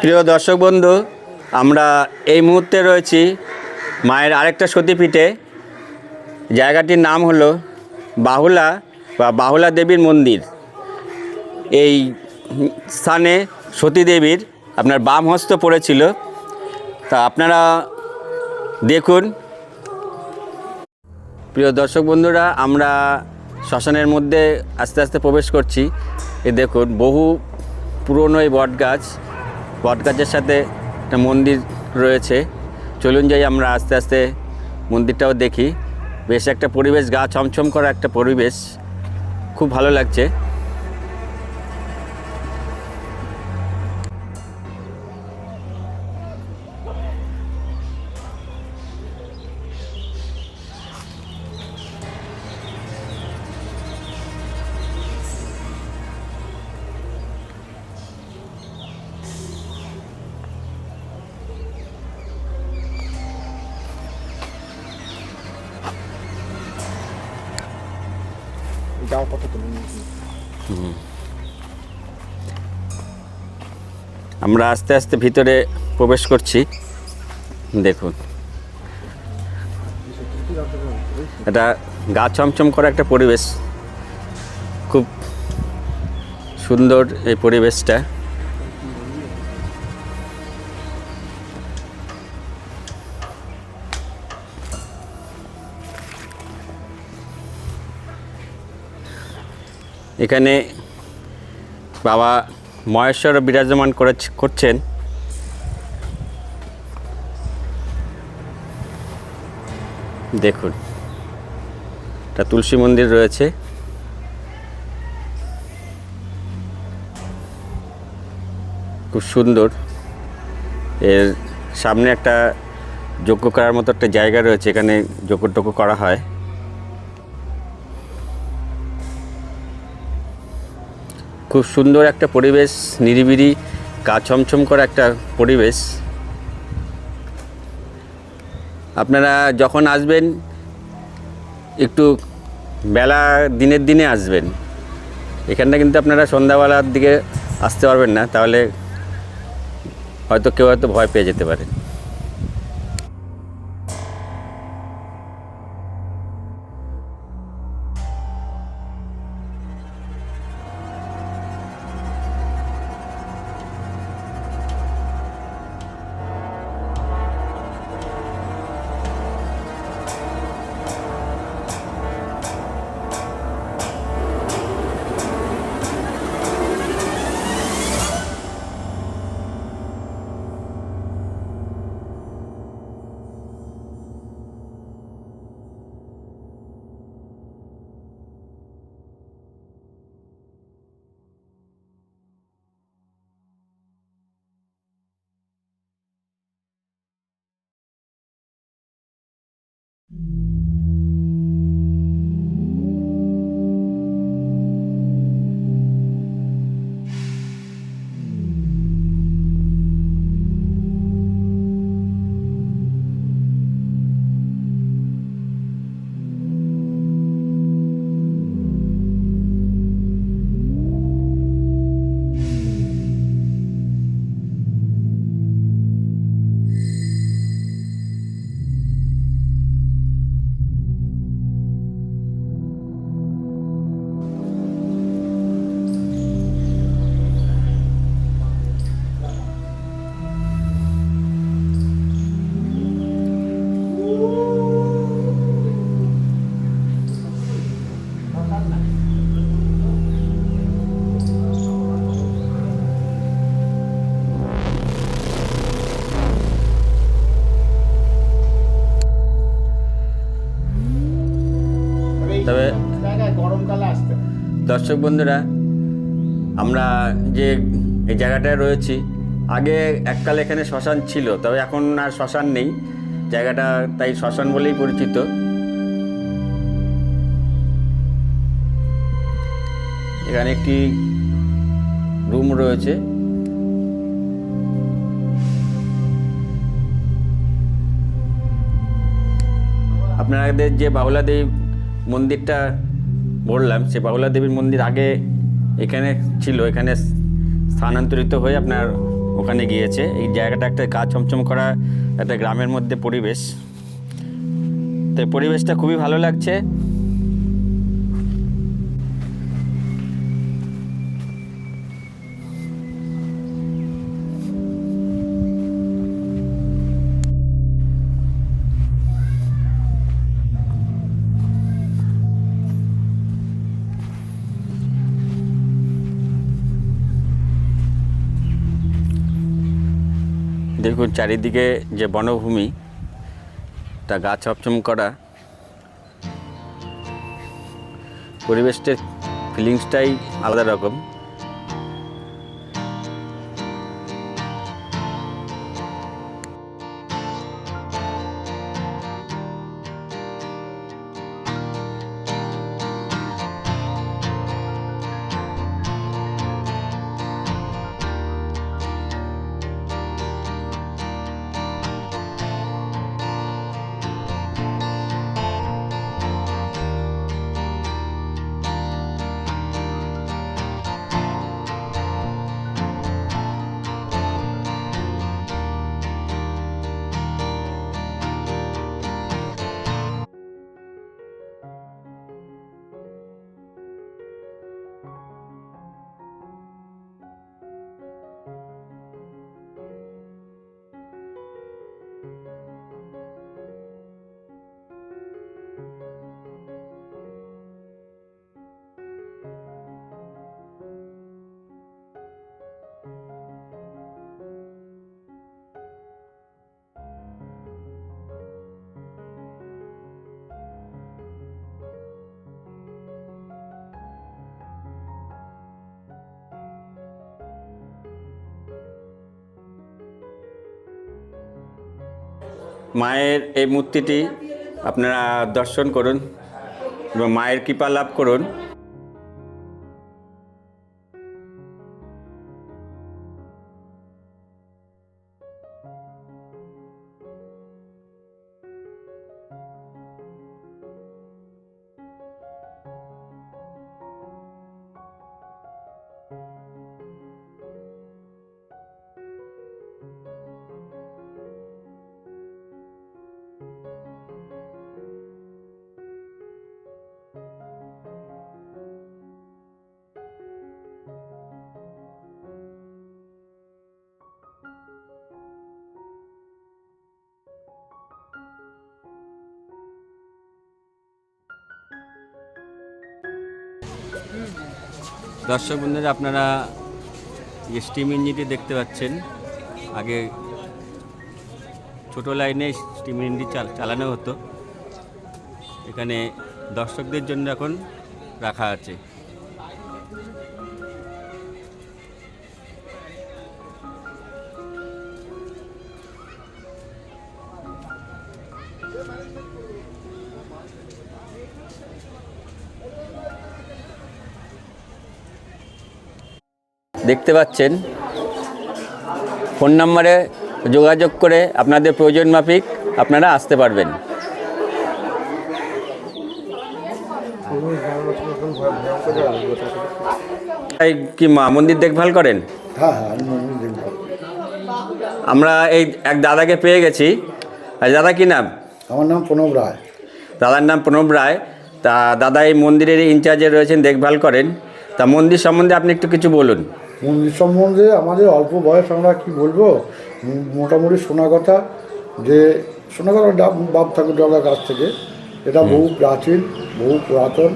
প্রিয় দর্শক বন্ধু, আমরা এই মুহূর্তে রয়েছি মায়ের আরেকটা সতীপীঠে। জায়গাটির নাম হলো বাহুলা বা বাহুলা দেবীর মন্দির। এই স্থানে সতী দেবীর আপনার বাম হস্ত পড়েছিল। তা আপনারা দেখুন। প্রিয় দর্শক বন্ধুরা, আমরা শ্মশানের মধ্যে আস্তে আস্তে প্রবেশ করছি। এ দেখুন, বহু পুরনো এই বটগাছ বটগাছের বট গাছের সাথে একটা মন্দির রয়েছে। চলুন যাই, আমরা আস্তে আস্তে মন্দিরটাও দেখি। বেশ একটা পরিবেশ, গা ছমছম করা একটা পরিবেশ। খুব ভালো লাগছে। আমরা আস্তে আস্তে ভিতরে প্রবেশ করছি। দেখুন। এটা গা চমচম করা একটা পরিবেশ। খুব সুন্দর এই পরিবেশটা। এখানে বাবা মহেশ্বর বিরাজমান করে করছেন। দেখুন, একটা তুলসী মন্দির রয়েছে। খুব সুন্দর। এর সামনে একটা যজ্ঞ করার মতো একটা জায়গা রয়েছে, এখানে যজ্ঞ টজ্ঞ করা হয়। খুব সুন্দর একটা পরিবেশ, নিরিবিলি, গা ছমছম করা একটা পরিবেশ। আপনারা যখন আসবেন, একটু বেলা দিনের দিনে আসবেন। এখানটা কিন্তু আপনারা সন্ধ্যাবেলার দিকে আসতে পারবেন না, তাহলে হয়তো কেউ হয়তো ভয় পেয়ে যেতে পারে তবে দর্শক বন্ধুরা আমরা যে এই জায়গাটায় রয়েছি আগে এককাল এখানে শ্মশান ছিল তবে এখন আর শ্মশান নেই। জায়গাটা তাই শ্মশান বলেই পরিচিত। এখানে একটি রুম রয়েছে। আপনাদের যে বাউলা দেবী মন্দিরটা বললাম, সে বাউলা দেবীর মন্দির আগে এখানে ছিল, এখানে স্থানান্তরিত হয়ে আপনার ওখানে গিয়েছে। এই জায়গাটা একটা গা চমচম করা একটা গ্রামের মধ্যে পরিবেশ। তো পরিবেশটা খুবই ভালো লাগছে। দেখুন চারিদিকে যে বনভূমি তা গাছ ছপছম করা। পরিবেশটার ফিলিংসটাই আলাদা রকম। মায়ের এই মূর্তিটি আপনারা দর্শন করুন এবং মায়ের কৃপা লাভ করুন। দর্শক বন্ধুরা, আপনারা স্টিম ইঞ্জিনটি দেখতে পাচ্ছেন। আগে ছোট লাইনে স্টিম ইঞ্জিনটি চাল- চালানো হতো। এখানে দর্শকদের জন্য এখন রাখা আছে। দেখতে পাচ্ছেন। ফোন নাম্বারে যোগাযোগ করে আপনাদের প্রয়োজন মাফিক আপনারা আসতে পারবেন। এই কি মা- মন্দির দেখভাল করেন? হ্যাঁ হ্যাঁ আমরা এই এক দাদাকে পেয়ে গেছি। আর দাদা কি নাম? আমার নাম প্রণব রায়। দাদার নাম প্রণব রায়। তা দাদা এই মন্দিরের ইনচার্জে রয়েছেন দেখভাল করেন। তা মন্দির সম্বন্ধে আপনি একটু কিছু বলুন। মন্দির সম্বন্ধে আমাদের অল্প বয়স আমরা কি বলব? মোটামুটি শোনা কথা যে শোনা কথা বাপ ঠাকুরদার কাছ থেকে। এটা বহু প্রাচীন বহু পুরাতন।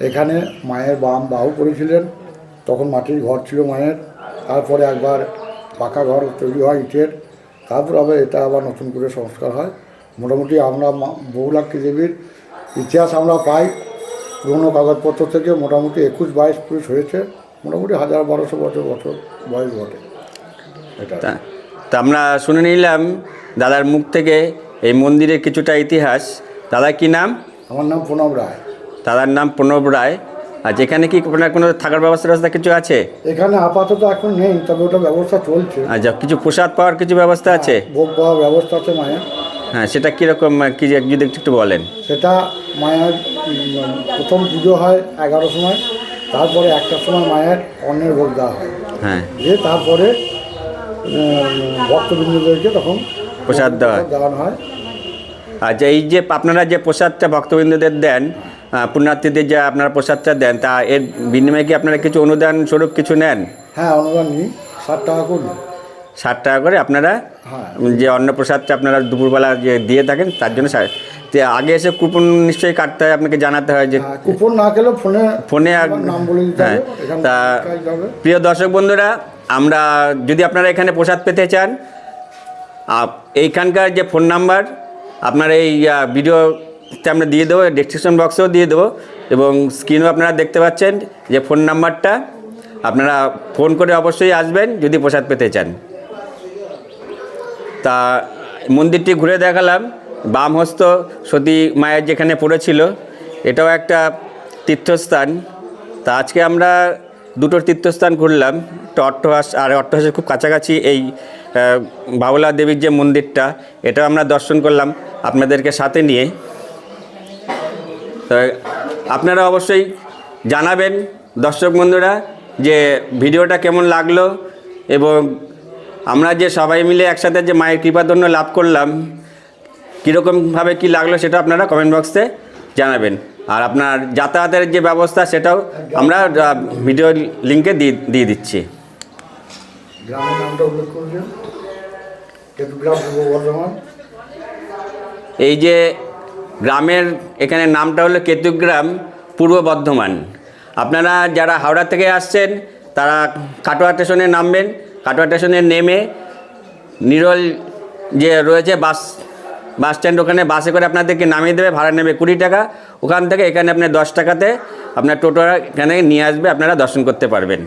এখানে মায়ের বাম বাহু করেছিলেন তখন মাটির ঘর ছিল মায়ের। তারপরে একবার পাকা ঘর তৈরি হয় ইটের। তারপর আবার এটা আবার নতুন করে সংস্কার হয়। মোটামুটি আমরা বহুলাক্ষী দেবীর ইতিহাস আমরা পাই। পুরোনো কাগজপত্র থেকে মোটামুটি একুশ বাইশ পুরুষ হয়েছে। মোটামুটি হাজার বারোশো বছর বছর বয়স বটে। এটা। তা আমরা শুনে নিলাম দাদার মুখ থেকে এই মন্দিরের কিছুটা ইতিহাস। দাদা কি নাম? আমার নাম প্রণব রায়। দাদার নাম প্রণব রায়। আর যেখানে কি আপনার কোনো থাকার ব্যবস্থা ব্যবস্থা কিছু আছে? এখানে আপাতত এখন নেই তবে ওটা ব্যবস্থা চলছে। আচ্ছা কিছু প্রসাদ পাওয়ার কিছু ব্যবস্থা আছে? ভোগ পাওয়ার ব্যবস্থা আছে মায়ের। হ্যাঁ সেটা কীরকম কি যদি একটু একটু বলেন। সেটা মায়ের প্রথম পুজো হয় এগারো সময়। তারপরে একটার সময় মায়ের অন্নের ভোগ দেওয়া হয়। হ্যাঁ। দিয়ে তারপরে ভক্তবৃন্দদেরকে তখন প্রসাদ দেওয়া হয়। দেওয়ানো হয়। আচ্ছা এই যে আপনারা যে প্রসাদটা ভক্তবৃন্দদের দেন পুণ্যার্থীদের যে আপনারা প্রসাদটা দেন তা এর বিনিময়ে কি আপনারা কিছু অনুদান স্বরূপ কিছু নেন? হ্যাঁ অনুদান নিই। ষাট টাকা করে ষাট টাকা করে আপনারা হ্যাঁ। যে অন্নপ্রসাদটা আপনারা দুপুরবেলা যে দিয়ে থাকেন তার জন্য তো আগে এসে কুপন নিশ্চয়ই কাটতে হয় আপনাকে জানাতে হয় যে হ্যাঁ, কুপন না খেলেও ফোনে ফোনে নাম বলে দিতে হ্যাঁ, হবে তা। প্রিয় দর্শক বন্ধুরা আমরা যদি আপনারা এখানে প্রসাদ পেতে চান এইখানকার যে ফোন নাম্বার আপনার এই ভিডিওতে আমরা দিয়ে দেবো ডেসক্রিপশন বক্সেও দিয়ে দেবো এবং স্ক্রিনেও আপনারা দেখতে পাচ্ছেন যে ফোন নাম্বারটা। আপনারা ফোন করে অবশ্যই আসবেন যদি প্রসাদ পেতে চান। তা মন্দিরটি ঘুরে দেখালাম। বামহস্ত সতী মায়ের যেখানে পড়েছিল, এটাও একটা তীর্থস্থান। তা আজকে আমরা দুটো তীর্থস্থান ঘুরলাম, একটা অট্টহাস আর অট্টহাসের খুব কাছাকাছি এই বাবলা দেবীর যে মন্দিরটা, এটাও আমরা দর্শন করলাম আপনাদেরকে সাথে নিয়ে। তো আপনারা অবশ্যই জানাবেন দর্শক বন্ধুরা যে ভিডিওটা কেমন লাগল এবং আমরা যে সবাই মিলে একসাথে যে মায়ের কৃপাদন্য লাভ করলাম কীরকমভাবে কি লাগল সেটা আপনারা কমেন্ট বক্সে জানাবেন। আর আপনার যাতায়াতের যে ব্যবস্থা সেটাও আমরা ভিডিও লিঙ্কে দিয়ে দিয়ে দিচ্ছি। গ্রামের নামটা উল্লেখ করবেন কেতুগ্রাম পূর্ব বর্ধমান। এই যে গ্রামের এখানে নামটা হলো কেতুগ্রাম পূর্ব বর্ধমান। আপনারা যারা হাওড়া থেকে আসছেন তারা কাটোয়া স্টেশনে নামবেন। কাটোয়া স্টেশনে নেমে নিরল যে রয়েছে বাস বাস স্ট্যান্ড, ওখানে বাসে করে আপনাদেরকে নামিয়ে দেবে, ভাড়া নেবে কুড়ি টাকা। ওখান থেকে এখানে আপনি দশ টাকাতে আপনার টোটোরা এখানে নিয়ে আসবে, আপনারা দর্শন করতে পারবেন।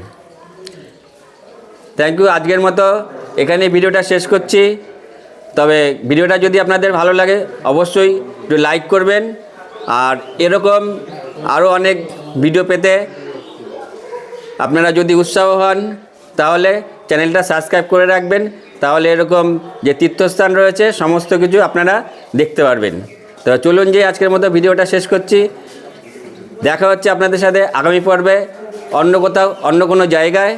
থ্যাংক ইউ আজকের মতো এখানে ভিডিওটা শেষ করছি। তবে ভিডিওটা যদি আপনাদের ভালো লাগে, অবশ্যই একটু লাইক করবেন। আর এরকম আরও অনেক ভিডিও পেতে আপনারা যদি উৎসাহ হন, তাহলে চ্যানেলটা সাবস্ক্রাইব করে রাখবেন। তাহলে এরকম যে তীর্থস্থান রয়েছে, সমস্ত কিছু আপনারা দেখতে পারবেন। তো চলুন যে আজকের মতো ভিডিওটা শেষ করছি। দেখা হচ্ছে আপনাদের সাথে আগামী পর্বে অন্য কোথাও, অন্য কোনো জায়গায়।